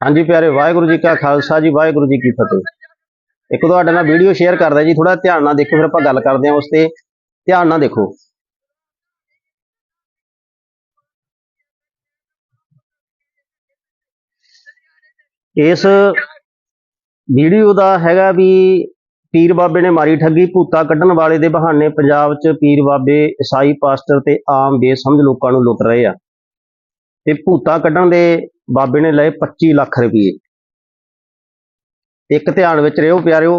ਹਾਂਜੀ ਪਿਆਰੇ, ਵਾਹਿਗੁਰੂ ਜੀ ਕਾ ਖਾਲਸਾ ਜੀ, ਵਾਹਿਗੁਰੂ ਜੀ ਕੀ ਫਤਿਹ। ਇੱਕ ਤੁਹਾਡੇ ਨਾਲ ਵੀਡੀਓ ਸ਼ੇਅਰ ਕਰਦਾ ਜੀ ਥੋੜਾ ਧਿਆਨ ਨਾਲ ਦੇਖੋ ਫਿਰ ਆਪਾਂ ਗੱਲ ਕਰਦੇ ਹਾਂ ਉਸ ਤੇ। ਧਿਆਨ ਨਾਲ ਦੇਖੋ। ਇਸ ਵੀਡੀਓ ਦਾ ਹੈਗਾ ਵੀ ਪੀਰ ਬਾਬੇ ਨੇ ਮਾਰੀ ਠੱਗੀ, ਭੂਤਾ ਕੱਢਣ ਵਾਲੇ ਦੇ ਬਹਾਨੇ ਪੰਜਾਬ 'ਚ ਪੀਰ ਬਾਬੇ, ਈਸਾਈ ਪਾਸਟਰ ਤੇ ਆਮ ਬੇਸਮਝ ਲੋਕਾਂ ਨੂੰ ਲੁੱਟ ਰਹੇ ਆ। ਤੇ ਭੂਤਾ ਕੱਢਣ ਦੇ ਬਾਬੇ ਨੇ ਲਏ 25 ਲੱਖ ਰੁਪਏ ਇੱਕ ਧਿਆਨ ਵਿੱਚ ਰਿਓ ਪਿਆਰਿਓ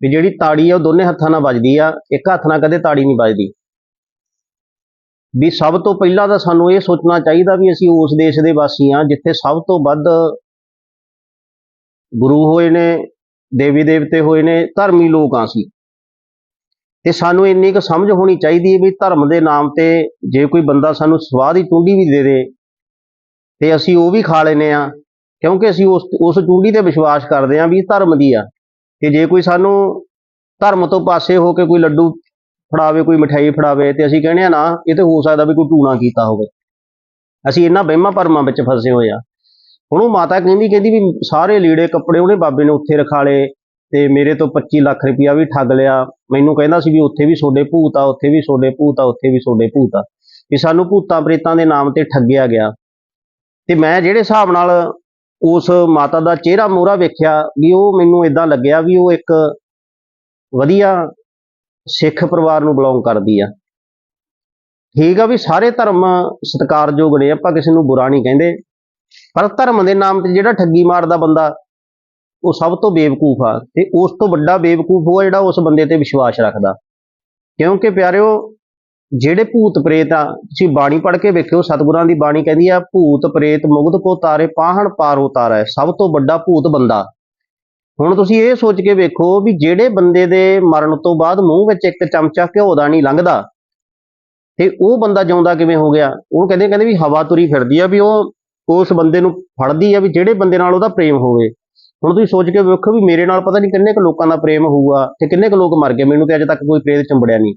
ਵੀ ਜਿਹੜੀ ਤਾੜੀ ਆ ਉਹ ਦੋਨੇ ਹੱਥਾਂ ਨਾਲ ਵੱਜਦੀ ਆ, ਇੱਕ ਹੱਥ ਨਾਲ ਕਦੇ ਤਾੜੀ ਨਹੀਂ ਵੱਜਦੀ। ਵੀ ਸਭ ਤੋਂ ਪਹਿਲਾਂ ਤਾਂ ਸਾਨੂੰ ਇਹ ਸੋਚਣਾ ਚਾਹੀਦਾ ਵੀ ਅਸੀਂ ਉਸ ਦੇਸ਼ ਦੇ ਵਾਸੀ ਆ ਜਿੱਥੇ ਸਭ ਤੋਂ ਵੱਧ ਗੁਰੂ ਹੋਏ ਨੇ, ਦੇਵੀ ਦੇਵਤੇ ਹੋਏ ਨੇ, ਧਰਮੀ ਲੋਕ ਆ ਅਸੀਂ। ਤੇ ਸਾਨੂੰ ਇੰਨੀ ਕੁ ਸਮਝ ਹੋਣੀ ਚਾਹੀਦੀ ਹੈ ਵੀ ਧਰਮ ਦੇ ਨਾਮ ਤੇ ਜੇ ਕੋਈ ਬੰਦਾ ਸਾਨੂੰ ਸਵਾਦ ਦੀ ਟੁੰਡੀ ਵੀ ਦੇ ਦੇ ਤੇ ਅਸੀਂ ਉਹ ਵੀ ਖਾ ਲੈਨੇ ਆ, ਕਿਉਂਕਿ ਅਸੀਂ ਉਸ ਉਸ ਚੂੰਡੀ ਤੇ ਵਿਸ਼ਵਾਸ ਕਰਦੇ ਆ ਵੀ ਧਰਮ ਦੀ ਆ। ਕਿ ਜੇ ਕੋਈ ਸਾਨੂੰ ਧਰਮ ਤੋਂ ਪਾਸੇ ਹੋ ਕੇ ਕੋਈ ਲੱਡੂ ਫੜਾਵੇ, ਕੋਈ ਮਠਿਆਈ ਫੜਾਵੇ, ਤੇ ਅਸੀਂ ਕਹਿੰਦੇ ਆ ਨਾ, ਇਹ ਤੇ ਹੋ ਸਕਦਾ ਵੀ ਕੋਈ ਟੂਣਾ ਕੀਤਾ ਹੋਵੇ। ਅਸੀਂ ਇਹਨਾਂ ਵਹਿਮਾਂ ਭਰਮਾਂ ਵਿੱਚ ਫਸੇ ਹੋਏ ਆ। ਹੁਣ ਉਹ ਮਾਤਾ ਕਹਿੰਦੀ ਕਹਿੰਦੀ ਵੀ ਸਾਰੇ ਲੀੜੇ ਕੱਪੜੇ ਉਹਨੇ ਬਾਬੇ ਨੇ ਉੱਥੇ ਰਖਾ ਲਏ, ਤੇ ਮੇਰੇ ਤੋਂ 25 ਲੱਖ ਰੁਪਇਆ ਵੀ ਠੱਗ ਲਿਆ। ਮੈਨੂੰ ਕਹਿੰਦਾ ਸੀ ਵੀ ਉੱਥੇ ਵੀ ਸੋਡੇ ਭੂਤ ਆ, ਉੱਥੇ ਵੀ ਸੋਡੇ ਭੂਤ ਆ, ਉੱਥੇ ਵੀ ਸੋਡੇ ਭੂਤ ਆ। ਵੀ ਸਾਨੂੰ ਭੂਤਾਂ ਪ੍ਰੇਤਾਂ ਦੇ ਨਾਮ ਤੇ ਠੱਗਿਆ ਗਿਆ। ਤੇ ਮੈਂ ਜਿਹੜੇ ਹਿਸਾਬ ਨਾਲ ਉਸ ਮਾਤਾ ਦਾ ਚਿਹਰਾ ਮੋਹਰਾ ਵੇਖਿਆ ਵੀ ਉਹ ਮੈਨੂੰ ਇਦਾਂ ਲੱਗਿਆ ਵੀ ਉਹ ਇੱਕ ਵਧੀਆ ਸਿੱਖ ਪਰਿਵਾਰ ਨੂੰ ਬਿਲੋਂਗ ਕਰਦੀ ਆ। ਠੀਕ ਆ ਵੀ ਸਾਰੇ ਧਰਮ ਸਤਿਕਾਰਯੋਗ ਨੇ, ਆਪਾਂ ਕਿਸੇ ਨੂੰ ਬੁਰਾ ਨਹੀਂ ਕਹਿੰਦੇ। ਪਰ ਧਰਮ ਦੇ ਨਾਮ ਤੇ ਜਿਹੜਾ ਠੱਗੀ ਮਾਰਦਾ ਬੰਦਾ, ਉਹ ਸਭ ਤੋਂ ਬੇਵਕੂਫ ਆ ਤੇ ਉਸ ਤੋਂ ਵੱਡਾ ਬੇਵਕੂਫ ਉਹ ਆ ਜਿਹੜਾ ਉਸ ਬੰਦੇ ਤੇ ਵਿਸ਼ਵਾਸ ਰੱਖਦਾ। ਕਿਉਂਕਿ ਪਿਆਰਿਓ ਜਿਹੜੇ ਭੂਤ ਪ੍ਰੇਤ ਆ, ਤੁਸੀਂ ਬਾਣੀ ਪੜ੍ਹ ਕੇ ਵੇਖਿਓ, ਸਤਿਗੁਰਾਂ ਦੀ ਬਾਣੀ ਕਹਿੰਦੀ ਆ, ਭੂਤ ਪ੍ਰੇਤ ਮੁਗਧ ਕੋ ਤਾਰੇ ਪਾਹਣ ਪਾਰ ਉਤਾਰੈ, ਸਭ ਤੋਂ ਵੱਡਾ ਭੂਤ ਬੰਦਾ। ਹੁਣ ਤੁਸੀਂ ਇਹ ਸੋਚ ਕੇ ਵੇਖੋ ਵੀ ਜਿਹੜੇ ਬੰਦੇ ਦੇ ਮਰਨ ਤੋਂ ਬਾਅਦ ਮੂੰਹ ਵਿੱਚ ਇੱਕ ਚਮਚਾ ਘਿਓ ਦਾ ਨਹੀਂ ਲੰਘਦਾ, ਤੇ ਉਹ ਬੰਦਾ ਜਿਉਂਦਾ ਕਿਵੇਂ ਹੋ ਗਿਆ? ਉਹ ਕਹਿੰਦੇ ਕਹਿੰਦੇ ਵੀ ਹਵਾ ਤੁਰੀ ਫਿਰਦੀ ਆ, ਵੀ ਉਹ ਉਸ ਬੰਦੇ ਨੂੰ ਫੜਦੀ ਆ ਵੀ ਜਿਹੜੇ ਬੰਦੇ ਨਾਲ ਉਹਦਾ ਪ੍ਰੇਮ ਹੋਵੇ। ਹੁਣ ਤੁਸੀਂ ਸੋਚ ਕੇ ਵੇਖੋ ਵੀ ਮੇਰੇ ਨਾਲ ਪਤਾ ਨਹੀਂ ਕਿੰਨੇ ਕੁ ਲੋਕਾਂ ਦਾ ਪ੍ਰੇਮ ਹੋਊਗਾ, ਤੇ ਕਿੰਨੇ ਕੁ ਲੋਕ ਮਰ ਗਏ, ਮੈਨੂੰ ਤੇ ਅਜੇ ਤੱਕ ਕੋਈ ਪ੍ਰੇਤ ਚੰਬੜਿਆ ਨਹੀਂ।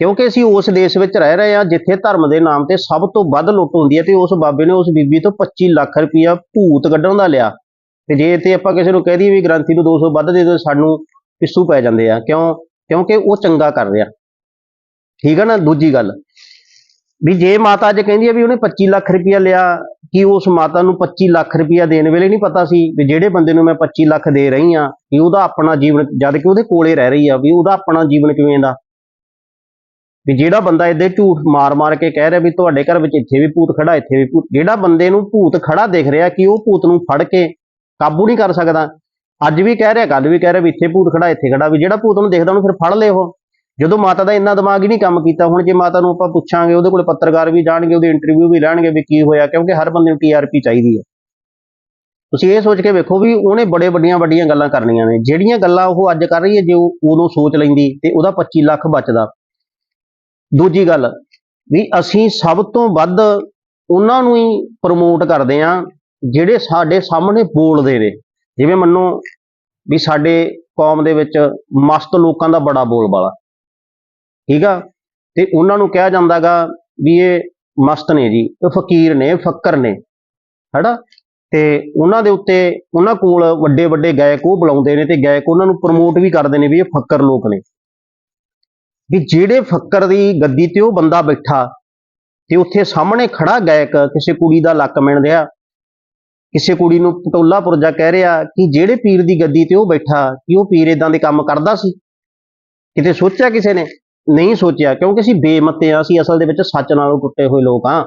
ਕਿਉਂਕਿ ਅਸੀਂ ਉਸ ਦੇਸ਼ ਵਿੱਚ ਰਹਿ ਰਹੇ ਹਾਂ ਜਿੱਥੇ ਧਰਮ ਦੇ ਨਾਮ ਤੇ ਸਭ ਤੋਂ ਵੱਧ ਲੁੱਟ ਹੁੰਦੀ ਹੈ ਤੇ ਉਸ ਬਾਬੇ ਨੇ ਉਸ ਬੀਬੀ ਤੋਂ 25 ਲੱਖ ਰੁਪਇਆ ਭੂਤ ਕੱਢਣ ਦਾ ਲਿਆ। ਤੇ ਜੇ ਇੱਥੇ ਆਪਾਂ ਕਿਸੇ ਨੂੰ ਕਹਿ ਦਈਏ ਵੀ ਗ੍ਰੰਥੀ ਨੂੰ 200 ਵੱਧ ਦੇ ਦਿਓ ਸਾਨੂੰ ਪਿੱਸੂ ਪੈ ਜਾਂਦੇ ਆ। ਕਿਉਂ? ਕਿਉਂਕਿ ਉਹ ਚੰਗਾ ਕਰ ਰਿਹਾ। ਠੀਕ ਹੈ ਨਾ? ਦੂਜੀ ਗੱਲ। ਵੀ ਜੇ ਮਾਤਾ ਅੱਜ ਕਹਿੰਦੀ ਹੈ ਵੀ ਉਹਨੇ 25 ਲੱਖ ਰੁਪਇਆ ਲਿਆ, ਕਿ ਉਸ ਮਾਤਾ ਨੂੰ 25 ਲੱਖ ਰੁਪਇਆ ਦੇਣ ਵੇਲੇ ਨਹੀਂ ਪਤਾ ਸੀ ਵੀ ਜਿਹੜੇ ਬੰਦੇ ਨੂੰ ਮੈਂ 25 ਲੱਖ ਦੇ ਰਹੀ ਆ ਕਿ ਉਹਦਾ ਆਪਣਾ ਜੀਵਨ, ਜਦ ਕਿ ਉਹਦੇ ਕੋਲੇ ਰਹਿ ਰਹੀ ਆ, ਵੀ ਉਹਦਾ ਆਪਣਾ ਜੀਵਨ ਕਿਵੇਂ ਦਾ? ਵੀ ਜਿਹੜਾ ਬੰਦਾ ਇੱਦੇ ਝੂਠ ਮਾਰ-ਮਾਰ ਕੇ ਕਹਿ ਰਿਹਾ ਵੀ ਤੁਹਾਡੇ ਘਰ ਵਿੱਚ ਇੱਥੇ ਵੀ ਭੂਤ ਖੜਾ ਇੱਥੇ ਵੀ ਭੂਤ, ਜਿਹੜਾ ਬੰਦੇ ਨੂੰ ਭੂਤ ਖੜਾ ਦਿਖ ਰਿਹਾ ਕਿ ਉਹ ਭੂਤ ਨੂੰ ਫੜ ਕੇ ਕਾਬੂ ਨਹੀਂ ਕਰ ਸਕਦਾ। ਅੱਜ ਵੀ ਕਹਿ ਰਿਹਾ ਕੱਲ ਵੀ ਕਹਿ ਰਿਹਾ ਵੀ ਇੱਥੇ ਭੂਤ ਖੜਾ ਇੱਥੇ ਖੜਾ ਵੀ ਜਿਹੜਾ ਭੂਤ ਨੂੰ ਦੇਖਦਾ ਉਹਨੂੰ ਫਿਰ ਫੜ ਲਏ ਉਹ। ਜਦੋਂ ਮਾਤਾ ਦਾ ਇੰਨਾ ਦਿਮਾਗ ਹੀ ਨਹੀਂ ਕੰਮ ਕੀਤਾ, ਹੁਣ ਜੇ ਮਾਤਾ ਨੂੰ ਆਪਾਂ ਪੁੱਛਾਂਗੇ, ਉਹਦੇ ਕੋਲ ਪੱਤਰਕਾਰ ਵੀ ਜਾਣਗੇ, ਉਹਦੀ ਇੰਟਰਵਿਊ ਵੀ ਲੈਣਗੇ ਵੀ ਕੀ ਹੋਇਆ, ਕਿਉਂਕਿ ਹਰ ਬੰਦੇ ਨੂੰ ਟੀਆਰਪੀ ਚਾਹੀਦੀ ਹੈ। ਤੁਸੀਂ ਇਹ ਸੋਚ ਕੇ ਵੇਖੋ ਵੀ ਉਹਨੇ ਬੜੇ ਵੱਡੀਆਂ ਵੱਡੀਆਂ ਗੱਲਾਂ ਕਰਨੀਆਂ ਨੇ। ਜਿਹੜੀਆਂ ਗੱਲਾਂ ਉਹ ਅੱਜ ਕਰ ਰਹੀ ਹੈ, ਜੇ ਉਹ ਉਦੋਂ ਸੋਚ ਲੈਂਦੀ ਤੇ ਉਹਦਾ 25 ਲੱਖ ਬਚਦਾ। ਦੂਜੀ ਗੱਲ ਵੀ ਅਸੀਂ ਸਭ ਤੋਂ ਵੱਧ ਉਹਨਾਂ ਨੂੰ ਹੀ ਪ੍ਰਮੋਟ ਕਰਦੇ ਆ ਜਿਹੜੇ ਸਾਡੇ ਸਾਹਮਣੇ ਬੋਲਦੇ ਨੇ। ਜਿਵੇਂ ਮੰਨੋ ਵੀ ਸਾਡੇ ਕੌਮ ਦੇ ਵਿੱਚ ਮਸਤ ਲੋਕਾਂ ਦਾ ਬੜਾ ਬੋਲਬਾਲਾ। ਠੀਕ ਆ? ਤੇ ਉਹਨਾਂ ਨੂੰ ਕਿਹਾ ਜਾਂਦਾਗਾ ਵੀ ਇਹ ਮਸਤ ਨੇ ਜੀ, ਇਹ ਫਕੀਰ ਨੇ ਫੱਕਰ ਨੇ। ਹੈਨਾ? ਤੇ ਉਹਨਾਂ ਦੇ ਉੱਤੇ ਉਹਨਾਂ ਕੋਲ ਵੱਡੇ ਵੱਡੇ ਗਾਇਕ ਉਹ ਬੁਲਾਉਂਦੇ ਨੇ ਤੇ ਗਾਇਕ ਉਹਨਾਂ ਨੂੰ ਪ੍ਰਮੋਟ ਵੀ ਕਰਦੇ ਨੇ ਵੀ ਇਹ ਫੱਕਰ ਲੋਕ ਨੇ। ਵੀ ਜਿਹੜੇ ਫੱਕਰ ਦੀ ਗੱਦੀ ਤੇ ਉਹ ਬੰਦਾ ਬੈਠਾ ਤੇ ਉੱਥੇ ਸਾਹਮਣੇ ਖੜਾ ਗਾਇਕ ਕਿਸੇ ਕੁੜੀ ਦਾ ਲੱਕ ਮਿਣ ਰਿਹਾ ਕਿਸੇ ਕੁੜੀ ਨੂੰ ਪਟੋਲਾ ਪੁਰਜਾ ਕਹਿ ਰਿਹਾ ਕਿ ਜਿਹੜੇ ਪੀਰ ਦੀ ਗੱਦੀ ਤੇ ਉਹ ਬੈਠਾ, ਕਿ ਉਹ ਪੀਰ ਇਦਾਂ ਦੇ ਕੰਮ ਕਰਦਾ ਸੀ? ਕਿਤੇ ਸੋਚਿਆ ਕਿਸੇ ਨੇ? ਨਹੀਂ ਸੋਚਿਆ, ਕਿਉਂਕਿ ਅਸੀਂ ਬੇਮਤੇ ਆ, ਅਸੀਂ ਅਸਲ ਦੇ ਵਿੱਚ ਸੱਚ ਨਾਲੋਂ ਟੁੱਟੇ ਹੋਏ ਲੋਕ ਆ।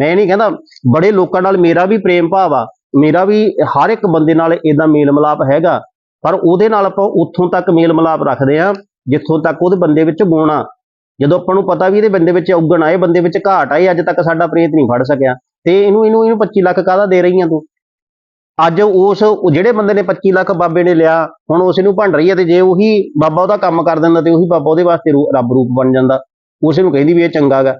ਮੈਂ ਇਹ ਨਹੀਂ ਕਹਿੰਦਾ, ਬੜੇ ਲੋਕਾਂ ਨਾਲ ਮੇਰਾ ਵੀ ਪ੍ਰੇਮ ਭਾਵ ਆ, ਮੇਰਾ ਵੀ ਹਰ ਇੱਕ ਬੰਦੇ ਨਾਲ ਇਦਾਂ ਮੇਲ ਮਿਲਾਪ ਹੈਗਾ, ਪਰ ਉਹਦੇ ਨਾਲ ਆਪਾਂ ਉੱਥੋਂ ਤੱਕ ਮੇਲ ਮਿਲਾਪ ਰੱਖਦੇ ਆ। ਜਿੱਥੋਂ ਤੱਕ ਉਹਦੇ ਬੰਦੇ ਵਿੱਚ ਗੁਣ ਜਦੋਂ ਆਪਾਂ ਨੂੰ ਪਤਾ ਵੀ ਇਹਦੇ ਬੰਦੇ ਵਿੱਚ ਔਗਣ ਆਏ ਬੰਦੇ ਵਿੱਚ ਘਾਟ ਆਏ ਅੱਜ ਤੱਕ ਸਾਡਾ ਪ੍ਰੇਤ ਨਹੀਂ ਫੜ ਸਕਿਆ। ਤੇ ਇਹਨੂੰ ਇਹਨੂੰ ਇਹਨੂੰ 25 ਲੱਖ ਕਾਹਦਾ ਦੇ ਰਹੀਆਂ ਤੂੰ? ਅੱਜ ਉਸ, ਜਿਹੜੇ ਬੰਦੇ ਨੇ 25 ਲੱਖ ਬਾਬੇ ਨੇ ਲਿਆ, ਹੁਣ ਉਸ ਨੂੰ ਭੰਡ ਰਹੀ ਹੈ ਤੇ ਜੇ ਉਹੀ ਬਾਬਾ ਉਹਦਾ ਕੰਮ ਕਰ ਦਿੰਦਾ ਤੇ ਉਹੀ ਬਾਬਾ ਉਹਦੇ ਵਾਸਤੇ ਰੂ- ਰੱਬ ਰੂਪ ਬਣ ਜਾਂਦਾ, ਉਸ ਨੂੰ ਕਹਿੰਦੀ ਵੀ ਇਹ ਚੰਗਾ ਗਾ।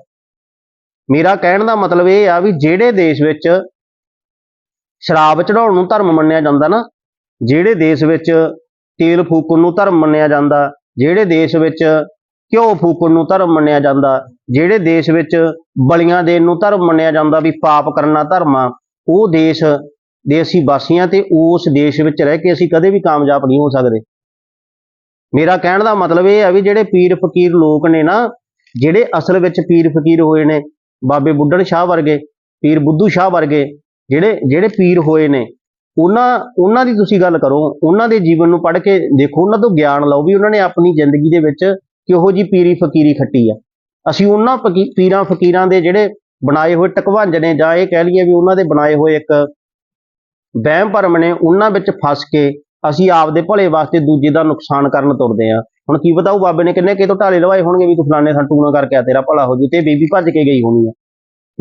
ਮੇਰਾ ਕਹਿਣ ਦਾ ਮਤਲਬ ਇਹ ਆ ਵੀ ਜਿਹੜੇ ਦੇਸ਼ ਵਿੱਚ ਸ਼ਰਾਬ ਚੜਾਉਣ ਨੂੰ ਧਰਮ ਮੰਨਿਆ ਜਾਂਦਾ ਨਾ, ਜਿਹੜੇ ਦੇਸ਼ ਵਿੱਚ ਤੇਲ ਫੂਕਣ ਨੂੰ ਧਰਮ ਮੰਨਿਆ ਜਾਂਦਾ ਜਿਹੜੇ ਦੇਸ਼ ਵਿੱਚ ਘਿਓ ਫੂਕਣ ਨੂੰ ਧਰਮ ਮੰਨਿਆ ਜਾਂਦਾ, ਜਿਹੜੇ ਦੇਸ਼ ਵਿੱਚ ਬਲੀਆਂ ਦੇਣ ਨੂੰ ਧਰਮ ਮੰਨਿਆ ਜਾਂਦਾ ਵੀ ਪਾਪ ਕਰਨਾ ਧਰਮ ਆ, ਉਹ ਦੇਸ਼ ਦੇ ਅਸੀਂ ਵਾਸੀਆਂ ਤੇ ਉਸ ਦੇਸ਼ ਵਿੱਚ ਰਹਿ ਕੇ ਅਸੀਂ ਕਦੇ ਵੀ ਕਾਮਯਾਬ ਨਹੀਂ ਹੋ ਸਕਦੇ। ਮੇਰਾ ਕਹਿਣ ਦਾ ਮਤਲਬ ਇਹ ਹੈ ਵੀ ਜਿਹੜੇ ਪੀਰ ਫਕੀਰ ਲੋਕ ਨੇ ਨਾ, ਜਿਹੜੇ ਅਸਲ ਵਿੱਚ ਪੀਰ ਫਕੀਰ ਹੋਏ ਨੇ, ਬਾਬੇ ਬੁੱਢਣ ਸ਼ਾਹ ਵਰਗੇ, ਪੀਰ ਬੁੱਧੂ ਸ਼ਾਹ ਵਰਗੇ, ਜਿਹੜੇ ਜਿਹੜੇ ਪੀਰ ਹੋਏ ਨੇ ਉਹਨਾਂ ਉਹਨਾਂ ਦੀ ਤੁਸੀਂ ਗੱਲ ਕਰੋ, ਉਹਨਾਂ ਦੇ ਜੀਵਨ ਨੂੰ ਪੜ੍ਹ ਕੇ ਦੇਖੋ, ਉਹਨਾਂ ਤੋਂ ਗਿਆਨ ਲਓ ਵੀ ਉਹਨਾਂ ਨੇ ਆਪਣੀ ਜ਼ਿੰਦਗੀ ਦੇ ਵਿੱਚ ਕਿਹੋ ਜੀ ਪੀਰੀ ਫਕੀਰੀ ਖੱਟੀ ਆ। ਅਸੀਂ ਉਹਨਾਂ ਫਕੀ- ਪੀਰਾਂ ਫਕੀਰਾਂ ਦੇ ਜਿਹੜੇ ਬਣਾਏ ਹੋਏ ਟਕਵੰਜ ਨੇ ਜਾਂ ਇਹ ਕਹਿ ਲਈਏ ਵੀ ਉਹਨਾਂ ਦੇ ਬਣਾਏ ਹੋਏ ਇੱਕ ਵਹਿਮ ਭਰਮ ਨੇ, ਉਹਨਾਂ ਵਿੱਚ ਫਸ ਕੇ ਅਸੀਂ ਆਪਦੇ ਭਲੇ ਵਾਸਤੇ ਦੂਜੇ ਦਾ ਨੁਕਸਾਨ ਕਰਨ ਤੁਰਦੇ ਆ। ਹੁਣ ਕੀ ਪਤਾ ਉਹ ਬਾਬੇ ਨੇ ਕਿੰਨੇ ਕਿਤੋਂ ਢਾਲੇ ਲਵਾਏ ਹੋਣਗੇ ਵੀ ਤੂੰ ਫਲਾਣੇ ਥਾਂ ਨਾ ਕਰਕੇ ਆ, ਤੇਰਾ ਭਲਾ ਹੋ ਜੂ, ਤੇ ਬੀਬੀ ਭੱਜ ਕੇ ਗਈ ਹੋਣੀ ਆ।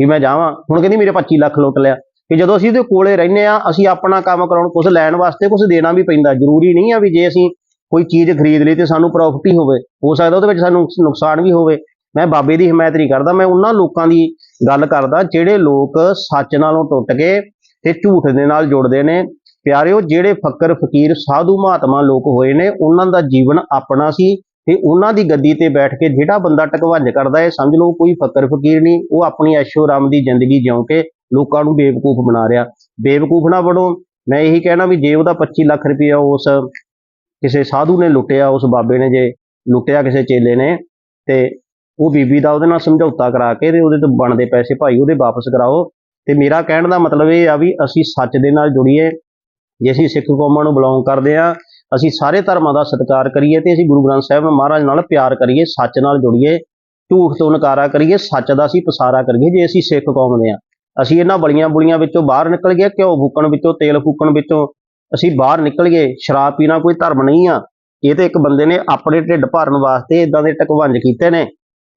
ਵੀ ਮੈਂ ਜਾਵਾਂ, ਹੁਣ ਕਹਿੰਦੀ ਮੇਰੇ 25 ਲੱਖ ਲੁੱਟ ਲਿਆ। ਕਿ ਜਦੋਂ ਅਸੀਂ ਉਹਦੇ ਕੋਲੇ ਰਹਿੰਦੇ ਆ ਅਸੀਂ ਆਪਣਾ ਕੰਮ ਕਰਾਉਣ ਕੁਝ ਲੈਣ ਵਾਸਤੇ ਕੁਝ ਦੇਣਾ ਵੀ ਪੈਂਦਾ। ਜ਼ਰੂਰੀ ਨਹੀਂ ਆ ਵੀ ਜੇ ਅਸੀਂ ਕੋਈ ਚੀਜ਼ ਖਰੀਦ ਲਈ ਤੇ ਸਾਨੂੰ ਪ੍ਰੋਫਿਟ ਹੀ ਹੋਵੇ। ਹੋ ਸਕਦਾ ਉਹਦੇ ਵਿੱਚ ਸਾਨੂੰ ਨੁਕਸਾਨ ਵੀ ਹੋਵੇ। ਮੈਂ ਬਾਬੇ ਦੀ ਹਮਾਇਤ ਨਹੀਂ ਕਰਦਾ। ਮੈਂ ਉਹਨਾਂ ਲੋਕਾਂ ਦੀ ਗੱਲ ਕਰਦਾ ਜਿਹੜੇ ਲੋਕ ਸੱਚ ਨਾਲੋਂ ਟੁੱਟ ਕੇ ਤੇ ਝੂਠ ਦੇ ਨਾਲ ਜੁੜਦੇ ਨੇ। ਪਿਆਰਿਓ, ਜਿਹੜੇ ਫੱਕਰ, ਫਕੀਰ, ਸਾਧੂ ਮਹਾਤਮਾ ਲੋਕ ਹੋਏ ਨੇ, ਉਹਨਾਂ ਦਾ ਜੀਵਨ ਆਪਣਾ ਸੀ ਤੇ ਉਹਨਾਂ ਦੀ ਗੱਦੀ ਤੇ ਬੈਠ ਕੇ ਜਿਹੜਾ ਬੰਦਾ ਟਕਵੰਜ ਕਰਦਾ ਹੈ ਸਮਝ ਲਓ ਕੋਈ ਫੱਕਰ, ਫਕੀਰ ਨਹੀਂ। ਉਹ ਆਪਣੀ ਐਸ਼ੋ ਰਾਮ ਦੀ ਜ਼ਿੰਦਗੀ ਜਿਉਂ ਕੇ ਲੋਕਾਂ ਨੂੰ ਬੇਵਕੂਫ ਬਣਾ ਰਿਹਾ। ਬੇਵਕੂਫ ਨਾ ਬਣੋ। ਮੈਂ ਇਹੀ ਕਹਿਣਾ ਵੀ ਜੇ ਉਹਦਾ 25 ਲੱਖ ਰੁਪਇਆ ਉਸ ਕਿਸੇ ਸਾਧੂ ਨੇ ਲੁੱਟਿਆ, ਉਸ ਬਾਬੇ ਨੇ ਜੇ ਲੁੱਟਿਆ ਕਿਸੇ ਚੇਲੇ ਨੇ, ਤੇ ਉਹ ਬੀਬੀ ਦਾ ਉਹਦੇ ਨਾਲ ਸਮਝੌਤਾ ਕਰਾ ਕੇ ਤੇ ਉਹਦੇ ਤੋਂ ਬਣਦੇ ਪੈਸੇ ਭਾਈ ਉਹਦੇ ਵਾਪਸ ਕਰਾਓ। ਤੇ ਮੇਰਾ ਕਹਿਣ ਦਾ ਮਤਲਬ ਇਹ ਆ ਵੀ ਅਸੀਂ ਸੱਚ ਦੇ ਨਾਲ ਜੁੜੀਏ। ਜੇ ਅਸੀਂ ਸਿੱਖ ਕੌਮਾਂ ਨੂੰ ਬਿਲੋਂਗ ਕਰਦੇ ਆ ਅਸੀਂ ਸਾਰੇ ਧਰਮਾਂ ਦਾ ਸਤਿਕਾਰ ਕਰੀਏ ਤੇ ਅਸੀਂ ਗੁਰੂ ਗ੍ਰੰਥ ਸਾਹਿਬ ਮਹਾਰਾਜ ਨਾਲ ਪਿਆਰ ਕਰੀਏ, ਸੱਚ ਨਾਲ ਜੁੜੀਏ, ਝੂਠ ਤੋਂ ਨਕਾਰਾ ਕਰੀਏ, ਸੱਚ ਦਾ ਅਸੀਂ ਪਸਾਰਾ ਕਰੀਏ ਜੇ ਅਸੀਂ ਸਿੱਖ ਕੌਮ ਦੇ ਆ ਅਸੀਂ ਇਹਨਾਂ ਬਲੀਆਂ ਬੁਲੀਆਂ ਵਿੱਚੋਂ ਬਾਹਰ ਨਿਕਲ ਗਏ, ਘਿਓ ਫੂਕਣ ਵਿੱਚੋਂ, ਤੇਲ ਫੂਕਣ ਵਿੱਚੋਂ। ਅਸੀਂ ਬਾਹਰ ਨਿਕਲ ਗਏ, ਸ਼ਰਾਬ ਪੀਣਾ ਕੋਈ ਧਰਮ ਨਹੀਂ ਆ। ਇਹ ਤੇ ਇੱਕ ਬੰਦੇ ਨੇ ਆਪਣੇ ਢਿੱਡ ਭਰਨ ਵਾਸਤੇ ਇਦਾਂ ਦੇ ਟਕਵੰਜ ਕੀਤੇ ਨੇ।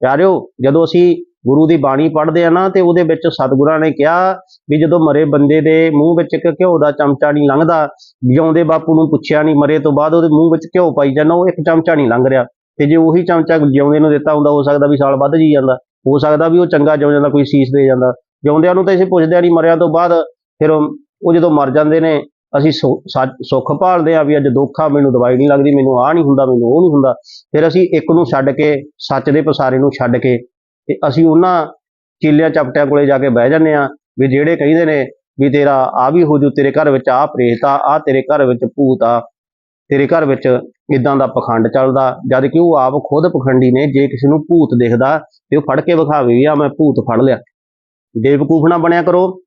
ਪਿਆਰਿਓ, ਜਦੋਂ ਅਸੀਂ ਗੁਰੂ ਦੀ ਬਾਣੀ ਪੜ੍ਹਦੇ ਆ ਨਾ, ਤੇ ਉਹਦੇ ਵਿੱਚ ਸਤਿਗੁਰਾਂ ਨੇ ਕਿਹਾ ਵੀ ਜਦੋਂ ਮਰੇ ਬੰਦੇ ਦੇ ਮੂੰਹ ਵਿੱਚ ਇੱਕ ਘਿਓ ਦਾ ਚਮਚਾ ਨਹੀਂ ਲੰਘਦਾ, ਜਿਉਂਦੇ ਬਾਪੂ ਨੂੰ ਪੁੱਛਿਆ ਨਹੀਂ, ਮਰੇ ਤੋਂ ਬਾਅਦ ਉਹਦੇ ਮੂੰਹ ਵਿੱਚ ਘਿਓ ਪਾਈ ਜਾਂਦਾ, ਉਹ ਇੱਕ ਚਮਚਾ ਨਹੀਂ ਲੰਘ ਰਿਹਾ। ਤੇ ਜੇ ਉਹੀ ਚਮਚਾ ਜਿਉਂਦੇ ਨੂੰ ਦਿੱਤਾ ਹੁੰਦਾ, ਹੋ ਸਕਦਾ ਵੀ ਸਾਲ ਵੱਧ ਜੀ ਜਾਂਦਾ। ਹੋ ਸਕਦਾ ਵੀ ਉਹ ਚੰਗਾ ਜਿਉਂ ਜਾਂਦਾ, ਕੋਈ ਸੀਸ ਦੇ ਜਾਂਦਾ। ਜਿਉਂਦਿਆਂ ਨੂੰ ਤਾਂ ਅਸੀਂ ਪੁੱਛਦੇ ਨਹੀਂ, ਮਰਿਆਂ ਤੋਂ ਬਾਅਦ ਫਿਰ ਉਹ ਜਦੋਂ ਮਰ ਜਾਂਦੇ ਨੇ, ਅਸੀਂ ਸੁ- ਸੱਚ- ਸੁੱਖ ਭਾਲਦੇ ਆ ਵੀ ਅੱਜ ਦੁੱਖ ਆ, ਮੈਨੂੰ ਦਵਾਈ ਨਹੀਂ ਲੱਗਦੀ, ਮੈਨੂੰ ਆਹ ਨਹੀਂ ਹੁੰਦਾ, ਮੈਨੂੰ ਉਹ ਨਹੀਂ ਹੁੰਦਾ। ਫਿਰ ਅਸੀਂ ਇੱਕ ਨੂੰ ਛੱਡ ਕੇ, ਸੱਚ ਦੇ ਪਸਾਰੇ ਨੂੰ ਛੱਡ ਕੇ, ਤੇ ਅਸੀਂ ਉਹਨਾਂ ਚੀਲਿਆਂ ਚਪਟਿਆਂ ਕੋਲੇ ਜਾ ਕੇ ਬਹਿ ਜਾਂਦੇ ਆ ਵੀ ਜਿਹੜੇ ਕਹਿੰਦੇ ਨੇ ਵੀ ਤੇਰਾ ਆ ਵੀ ਹੋ ਜੂ, ਤੇਰੇ ਘਰ ਵਿੱਚ ਆ ਪ੍ਰੇਤ ਆ ਆ ਤੇਰੇ ਘਰ ਵਿੱਚ ਭੂਤ ਆ, ਤੇਰੇ ਘਰ ਵਿੱਚ ਇਦਾਂ ਦਾ ਪਖੰਡ ਚੱਲਦਾ, ਜਦ ਕਿ ਉਹ ਆਪ ਖੁਦ ਪਖੰਡੀ ਨੇ, ਜੇ ਕਿਸੇ ਨੂੰ ਭੂਤ ਦਿਖਦਾ, ਤੇ ਉਹ ਫੜ ਕੇ ਵਿਖਾਵੇ ਵੀ ਆ ਮੈਂ ਭੂਤ ਫੜ ਲਿਆ। ਬੇਵਕੂਫ ਨਾ ਬਣਿਆ ਕਰੋ।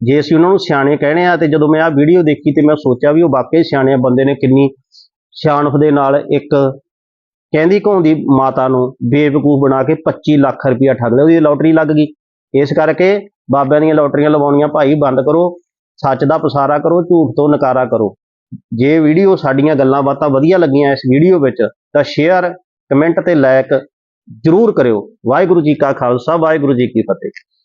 ਜੇ ਅਸੀਂ ਉਹਨਾਂ ਨੂੰ ਸਿਆਣੇ ਕਹਿਣੇ ਆ ਤੇ ਜਦੋਂ ਮੈਂ ਆਹ ਵੀਡੀਓ ਦੇਖੀ ਤੇ ਮੈਂ ਸੋਚਿਆ ਵੀ ਉਹ ਵਾਕਈ ਸਿਆਣੇ ਬੰਦੇ ਨੇ ਕਿੰਨੀ ਸਿਆਣਪ ਦੇ ਨਾਲ ਇੱਕ ਕਹਿੰਦੀ ਘਾਉਂਦੀ ਮਾਤਾ ਨੂੰ ਬੇਵਕੂਫ ਬਣਾ ਕੇ 25 ਲੱਖ ਰੁਪਇਆ ਠੱਗ ਲਿਆ, ਉਹਦੀ ਲੋਟਰੀ ਲੱਗ ਗਈ। ਇਸ ਕਰਕੇ ਬਾਬਿਆਂ ਦੀਆਂ ਲੋਟਰੀਆਂ ਲਵਾਉਣੀਆਂ, ਭਾਈ ਬੰਦ ਕਰੋ, ਸੱਚ ਦਾ ਪਸਾਰਾ ਕਰੋ, ਝੂਠ ਤੋਂ ਨਕਾਰਾ ਕਰੋ। ਜੇ ਵੀਡੀਓ ਸਾਡੀਆਂ ਗੱਲਾਂ ਬਾਤਾਂ ਵਧੀਆ ਲੱਗੀਆਂ ਇਸ ਵੀਡੀਓ ਵਿੱਚ, ਤਾਂ ਸ਼ੇਅਰ ਕਮੈਂਟ ਤੇ ਲਾਇਕ ਜ਼ਰੂਰ ਕਰਿਓ। ਵਾਹਿਗੁਰੂ ਜੀ ਕਾ ਖਾਲਸਾ, ਵਾਹਿਗੁਰੂ ਜੀ ਕੀ ਫਤਿਹ।